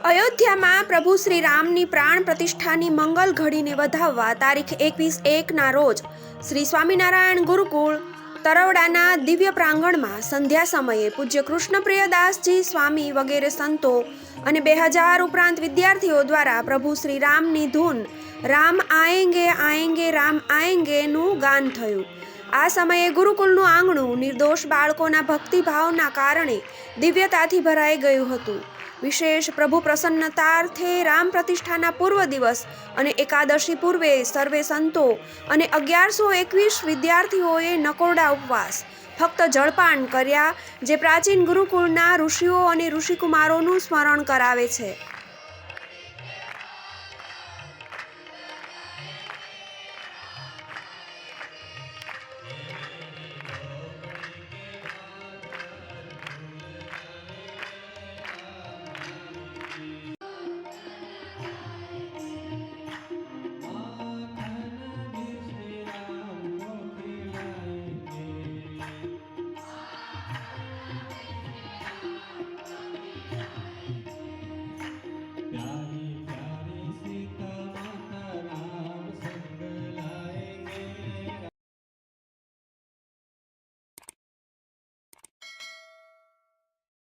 અયોધ્યામાં પ્રભુ શ્રી રામની પ્રાણ પ્રતિષ્ઠાની મંગલ ઘડીને વધાવવા તારીખ એકવીસ એકના રોજ શ્રી સ્વામિનારાયણ ગુરુકુળ તરવડાના દિવ્ય પ્રાંગણમાં સંધ્યા સમયે પૂજ્ય કૃષ્ણપ્રિયદાસજી સ્વામી વગેરે સંતો અને બે હજાર ઉપરાંત વિદ્યાર્થીઓ દ્વારા પ્રભુ શ્રી રામની ધૂન રામ આએંગે આએંગે રામ આએંગેનું ગાન થયું. આ સમયે ગુરુકુલનું આંગણું નિર્દોષ બાળકોના ભક્તિભાવના કારણે દિવ્યતાથી ભરાઈ ગયું હતું. વિશેષ પ્રભુ પ્રસન્નતાર્થે રામ પ્રતિષ્ઠાના પૂર્વ દિવસ અને એકાદશી પૂર્વે સર્વે સંતો અને અગિયારસો એકવીસ વિદ્યાર્થીઓએ નકોરડા ઉપવાસ. ફક્ત જળપાન કર્યા, જે પ્રાચીન ગુરુકુળના ઋષિઓ અને ઋષિકુમારોનું સ્મરણ કરાવે છે.